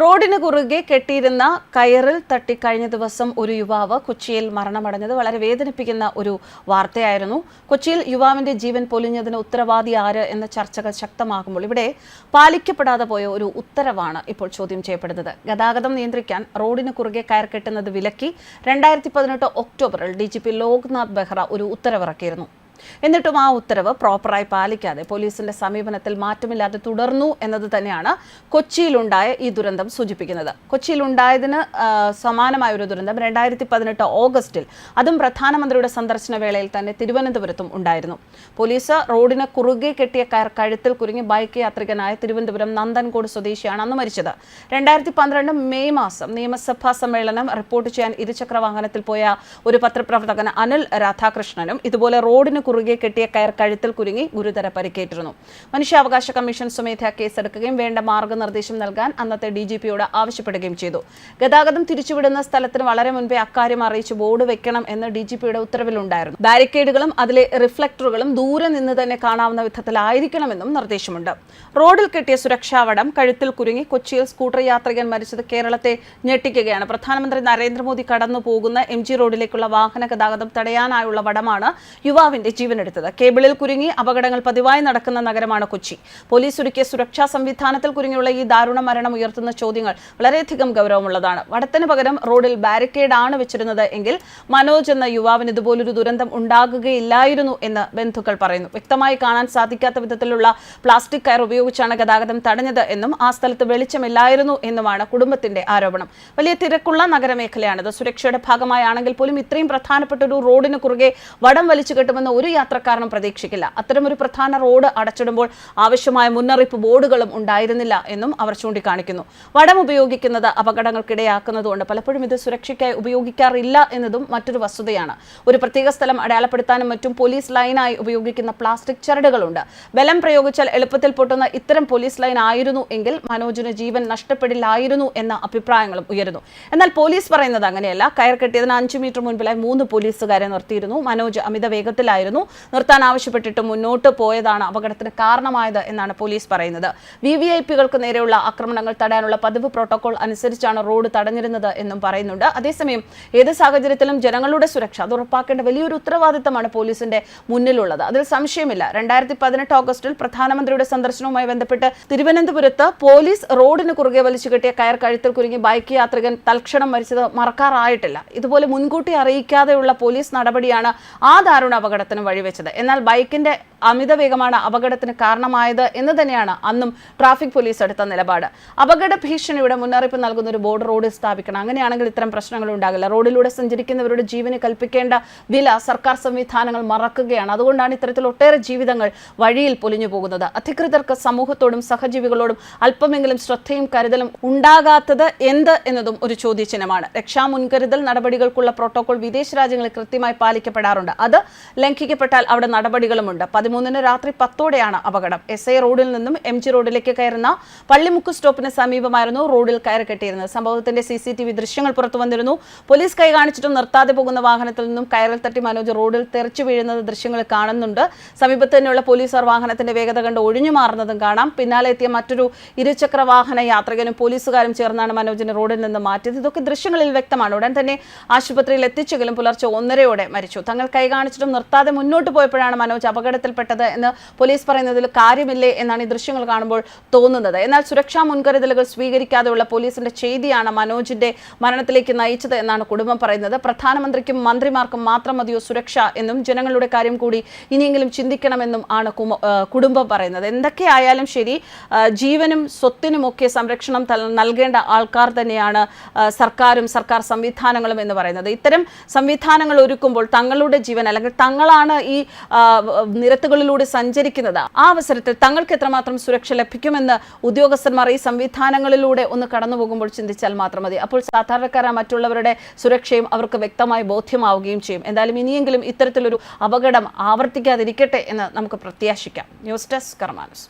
റോഡിന് കുറുകെ കെട്ടിയിരുന്ന കയറിൽ തട്ടി കഴിഞ്ഞ ദിവസം ഒരു യുവാവ് കൊച്ചിയിൽ മരണമടഞ്ഞത് വളരെ വേദനിപ്പിക്കുന്ന ഒരു വാർത്തയായിരുന്നു. കൊച്ചിയിൽ യുവാവിന്റെ ജീവൻ പൊലിഞ്ഞതിന് ഉത്തരവാദി ആര് എന്ന ചർച്ചകൾ ശക്തമാകുമ്പോൾ ഇവിടെ പാലിക്കപ്പെടാതെ പോയ ഒരു ഉത്തരവാണ് ഇപ്പോൾ ചോദ്യം ചെയ്യപ്പെടുന്നത്. ഗതാഗതം നിയന്ത്രിക്കാൻ റോഡിന് കുറുകെ കയർ കെട്ടുന്നത് വിലക്കി രണ്ടായിരത്തി പതിനെട്ട് ഒക്ടോബറിൽ D G P Loknath Behra ഒരു ഉത്തരവിറക്കിയിരുന്നു. എന്നിട്ടും ആ ഉത്തരവ് പ്രോപ്പറായി പാലിക്കാതെ പോലീസിന്റെ സമീപനത്തിൽ മാറ്റമില്ലാതെ തുടർന്നു എന്നത് തന്നെയാണ് കൊച്ചിയിലുണ്ടായ ഈ ദുരന്തം സൂചിപ്പിക്കുന്നത്. കൊച്ചിയിലുണ്ടായതിന് സമാനമായ ഒരു ദുരന്തം രണ്ടായിരത്തി പതിനെട്ട് ഓഗസ്റ്റിൽ അതും പ്രധാനമന്ത്രിയുടെ സന്ദർശന വേളയിൽ തന്നെ തിരുവനന്തപുരത്തും ഉണ്ടായിരുന്നു. പോലീസ് റോഡിന് കുറുകെ കെട്ടിയ കയർ കഴുത്തിൽ കുരുങ്ങി ബൈക്ക് യാത്രികനായ തിരുവനന്തപുരം നന്ദൻകോട് സ്വദേശിയാണ് അന്ന് മരിച്ചത്. രണ്ടായിരത്തി പന്ത്രണ്ട് മെയ് മാസം നിയമസഭാ സമ്മേളനം റിപ്പോർട്ട് ചെയ്യാൻ ഇരുചക്ര വാഹനത്തിൽ പോയ ഒരു പത്രപ്രവർത്തകൻ അനിൽ രാധാകൃഷ്ണനും ഇതുപോലെ റോഡിന് കുറുകെ കെട്ടിയ കയർ കഴുത്തിൽ കുരുങ്ങി ഗുരുതര പരിക്കേറ്റിരുന്നു. മനുഷ്യാവകാശ കമ്മീഷൻ സ്വമേധയാ കേസെടുക്കുകയും വേണ്ട മാർഗനിർദ്ദേശം നൽകാൻ അന്നത്തെ ഡി ജി പിയോട് ആവശ്യപ്പെടുകയും ചെയ്തു. ഗതാഗതം തിരിച്ചുവിടുന്ന സ്ഥലത്തിന് വളരെ മുൻപേ അക്കാര്യം അറിയിച്ച് ബോർഡ് വെക്കണം എന്ന് ഡി ജി പിയുടെ ഉത്തരവിലുണ്ടായിരുന്നു. ബാരിക്കേഡുകളും അതിലെ റിഫ്ലക്ടറുകളും ദൂരെ നിന്ന് തന്നെ കാണാവുന്ന വിധത്തിലായിരിക്കണമെന്നും നിർദ്ദേശമുണ്ട്. റോഡിൽ കെട്ടിയ സുരക്ഷാവടം കഴുത്തിൽ കുരുങ്ങി കൊച്ചിയിൽ സ്കൂട്ടർ യാത്രികൻ മരിച്ചത് കേരളത്തെ ഞെട്ടിക്കുകയാണ്. പ്രധാനമന്ത്രി നരേന്ദ്രമോദി കടന്നു പോകുന്ന എം ജി റോഡിലേക്കുള്ള വാഹന ഗതാഗതം തടയാനായുള്ള വടമാണ് യുവാവിന്റെ ജീവനെടുത്തത്. കേബിളിൽ കുരുങ്ങി അപകടങ്ങൾ പതിവായി നടക്കുന്ന നഗരമാണ് കൊച്ചി. പോലീസ് ഒരുക്കിയ സുരക്ഷാ സംവിധാനത്തിൽ കുരുങ്ങിയുള്ള ഈ ദാരുണ മരണം ഉയർത്തുന്ന ചോദ്യങ്ങൾ വളരെയധികം ഗൗരവമുള്ളതാണ്. വടത്തിന് പകരം റോഡിൽ ബാരിക്കേഡ് ആണ് വെച്ചിരുന്നത് എങ്കിൽ മനോജ് എന്ന യുവാവിന് ഇതുപോലൊരു ദുരന്തം ഉണ്ടാകുകയില്ലായിരുന്നു എന്ന് ബന്ധുക്കൾ പറയുന്നു. വ്യക്തമായി കാണാൻ സാധിക്കാത്ത വിധത്തിലുള്ള പ്ലാസ്റ്റിക് കയർ ഉപയോഗിച്ചാണ് ഗതാഗതം തടഞ്ഞത് എന്നും ആ സ്ഥലത്ത് വെളിച്ചമില്ലായിരുന്നു എന്നുമാണ് കുടുംബത്തിന്റെ ആരോപണം. വലിയ തിരക്കുള്ള നഗരമേഖലയാണിത്. സുരക്ഷയുടെ ഭാഗമായാണെങ്കിൽ പോലും ഇത്രയും പ്രധാനപ്പെട്ട ഒരു റോഡിന് കുറുകെ വടം വലിച്ചു കെട്ടുമെന്ന് ഒരു യാത്രക്കാരനും പ്രതീക്ഷിക്കില്ല. അത്തരമൊരു പ്രധാന റോഡ് അടച്ചിടുമ്പോൾ ആവശ്യമായ മുന്നറിയിപ്പ് ബോർഡുകളും ഉണ്ടായിരുന്നില്ല എന്നും അവർ ചൂണ്ടിക്കാണിക്കുന്നു. വടം ഉപയോഗിക്കുന്നത് അപകടങ്ങൾക്കിടയാക്കുന്നതുകൊണ്ട് പലപ്പോഴും ഇത് സുരക്ഷയ്ക്കായി ഉപയോഗിക്കാറില്ല എന്നതും മറ്റൊരു വസ്തുതയാണ്. ഒരു പ്രത്യേക സ്ഥലം അടയാളപ്പെടുത്താനും മറ്റും പോലീസ് ലൈനായി ഉപയോഗിക്കുന്ന പ്ലാസ്റ്റിക് ചരടുകളുണ്ട്. ബലം പ്രയോഗിച്ചാൽ എളുപ്പത്തിൽ പൊട്ടുന്ന ഇത്തരം പോലീസ് ലൈൻ ആയിരുന്നു എങ്കിൽ മനോജിന് ജീവൻ നഷ്ടപ്പെടില്ലായിരുന്നു എന്ന അഭിപ്രായങ്ങളും ഉയരുന്നു. എന്നാൽ പോലീസ് പറയുന്നത് അങ്ങനെയല്ല. കയർ കെട്ടിയതിന് അഞ്ചു മീറ്റർ മുൻപിലായി മൂന്ന് പോലീസുകാരെ നിർത്തിയിരുന്നു. മനോജ് അമിത വേഗത്തിലായിരുന്നു. നിർത്താൻ ആവശ്യപ്പെട്ടിട്ട് മുന്നോട്ട് പോയതാണ് അപകടത്തിന് കാരണമായത് എന്നാണ് പോലീസ് പറയുന്നത്. വി വി ഐ പികൾക്ക് നേരെയുള്ള ആക്രമണങ്ങൾ തടയാനുള്ള പതിവ് പ്രോട്ടോകോൾ അനുസരിച്ചാണ് റോഡ് തടഞ്ഞിരുന്നത് എന്നും പറയുന്നുണ്ട്. അതേസമയം ഏത് സാഹചര്യത്തിലും ജനങ്ങളുടെ സുരക്ഷ അത് ഉറപ്പാക്കേണ്ട വലിയൊരു ഉത്തരവാദിത്തമാണ് പോലീസിന്റെ മുന്നിലുള്ളത്. അതിൽ സംശയമില്ല. രണ്ടായിരത്തി പതിനെട്ട് ഓഗസ്റ്റിൽ പ്രധാനമന്ത്രിയുടെ സന്ദർശനവുമായി ബന്ധപ്പെട്ട് തിരുവനന്തപുരത്ത് പോലീസ് റോഡിന് കുറുകെ വലിച്ചു കെട്ടിയ കയർ കഴുത്തിൽ കുരുങ്ങി ബൈക്ക് യാത്രികൻ തൽക്ഷണം മരിച്ചത് മറക്കാറായിട്ടില്ല. ഇതുപോലെ മുൻകൂട്ടി അറിയിക്കാതെയുള്ള പോലീസ് നടപടിയാണ് ആ ദാരുണ അപകടത്തിന് വഴിവെച്ചത്. എന്നാൽ ബൈക്കിന്റെ അമിത വേഗമാണ് അപകടത്തിന് കാരണമായത് എന്ന് തന്നെയാണ് അന്നും ട്രാഫിക് പോലീസ് എടുത്ത നിലപാട്. അപകട ഭീഷണിയുടെ മുന്നറിയിപ്പ് നൽകുന്ന ഒരു ബോർഡ് റോഡ് സ്ഥാപിക്കണം. അങ്ങനെയാണെങ്കിൽ ഇത്തരം പ്രശ്നങ്ങൾ ഉണ്ടാകില്ല. റോഡിലൂടെ സഞ്ചരിക്കുന്നവരുടെ ജീവന് കൽപ്പിക്കേണ്ട വില സർക്കാർ സംവിധാനങ്ങൾ മറക്കുകയാണ്. അതുകൊണ്ടാണ് ഇത്തരത്തിൽ ഒട്ടേറെ ജീവിതങ്ങൾ വഴിയിൽ പൊലിഞ്ഞു പോകുന്നത്. അധികൃതർക്ക് സമൂഹത്തോടും സഹജീവികളോടും അല്പമെങ്കിലും ശ്രദ്ധയും കരുതലും ഉണ്ടാകാത്തത് എന്ത് എന്നതും ഒരു ചോദ്യചിഹ്നമാണ്. രക്ഷാ മുൻകരുതൽ നടപടികൾക്കുള്ള പ്രോട്ടോകോൾ വിദേശ രാജ്യങ്ങളിൽ കൃത്യമായി പാലിക്കപ്പെടാറുണ്ട്. അത് ലംഘിക്കപ്പെട്ടാൽ അവിടെ നടപടികളുമുണ്ട്. പതിമൂന്നിന് രാത്രി പത്തോടെയാണ് അപകടം. എസ് ഐ റോഡിൽ നിന്നും എം ജി റോഡിലേക്ക് കയറുന്ന പള്ളിമുക്ക് സ്റ്റോപ്പിന് സമീപമായിരുന്നു റോഡിൽ കയറി കെട്ടിയിരുന്നത്. സംഭവത്തിന്റെ സി സി ടി വി ദൃശ്യങ്ങൾ പുറത്തു വന്നിരുന്നു. പോലീസ് കൈ കാണിച്ചിട്ടും നിർത്താതെ പോകുന്ന വാഹനത്തിൽ നിന്നും കയറിൽ തട്ടി മനോജ് റോഡിൽ തെറിച്ചു വീഴുന്നത് ദൃശ്യങ്ങൾ കാണുന്നുണ്ട്. സമീപത്ത് തന്നെയുള്ള പോലീസുകാർ വാഹനത്തിന്റെ വേഗത കണ്ട് ഒഴിഞ്ഞു മാറുന്നതും കാണാം. പിന്നാലെ എത്തിയ മറ്റൊരു ഇരുചക്ര വാഹന യാത്രികനും പോലീസുകാരും ചേർന്നാണ് മനോജിനെ റോഡിൽ നിന്ന് മാറ്റിയത്. ഇതൊക്കെ ദൃശ്യങ്ങളിൽ വ്യക്തമാണ്. ഉടൻ തന്നെ ആശുപത്രിയിൽ എത്തിച്ചെങ്കിലും പുലർച്ചെ ഒന്നരയോടെ മരിച്ചു. തങ്ങൾ കൈ കാണിച്ചിട്ടും നിർത്താതെ മുന്നോട്ട് പോയപ്പോഴാണ് മനോജ് അപകടത്തിൽപ്പെട്ടത് എന്ന് പോലീസ് പറയുന്നതിൽ കാര്യമില്ലേ എന്നാണ് ഈ ദൃശ്യങ്ങൾ കാണുമ്പോൾ തോന്നുന്നത്. എന്നാൽ സുരക്ഷാ മുൻകരുതലുകൾ സ്വീകരിക്കാതെയുള്ള പോലീസിന്റെ ചെയ്തിയാണ് മനോജിന്റെ മരണത്തിലേക്ക് നയിച്ചത് എന്നാണ് കുടുംബം പറയുന്നത്. പ്രധാനമന്ത്രിക്കും മന്ത്രിമാർക്കും മാത്രം മതിയോ സുരക്ഷ എന്നും ജനങ്ങളുടെ കാര്യം കൂടി ഇനിയെങ്കിലും ചിന്തിക്കണമെന്നും ആണ് കുടുംബം പറയുന്നത്. എന്തൊക്കെയായാലും ശരി ജീവനും സ്വത്തിനും ഒക്കെ സംരക്ഷണം നൽകേണ്ട ആൾക്കാർ തന്നെയാണ് സർക്കാരും സർക്കാർ സംവിധാനങ്ങളും എന്ന് പറയുന്നത്. ഇത്തരം സംവിധാനങ്ങൾ ഒരുക്കുമ്പോൾ തങ്ങളുടെ ജീവൻ അല്ലെങ്കിൽ തങ്ങളാണ് ഈ ആ, നിരത്തുകളിലൂടെ സഞ്ചരിക്കുന്നത്. ആ അവസരത്തിൽ തങ്ങൾക്ക് എത്രമാത്രം സുരക്ഷ ലഭിക്കുമെന്ന് ഉദ്യോഗസ്ഥന്മാർ ഈ സംവിധാനങ്ങളിലൂടെ ഒന്ന് കടന്നു പോകുമ്പോൾ ചിന്തിച്ചാൽ മാത്രം മതി. അപ്പോൾ സാധാരണക്കാരാ മറ്റുള്ളവരുടെ സുരക്ഷയും അവർക്ക് വ്യക്തമായി ബോധ്യമാവുകയും ചെയ്യും. എന്തായാലും ഇനിയെങ്കിലും ഇത്തരത്തിലൊരു അപകടം ആവർത്തിക്കാതിരിക്കട്ടെ എന്ന് നമുക്ക് പ്രത്യാശിക്കാം. News desk കർമാനസ്.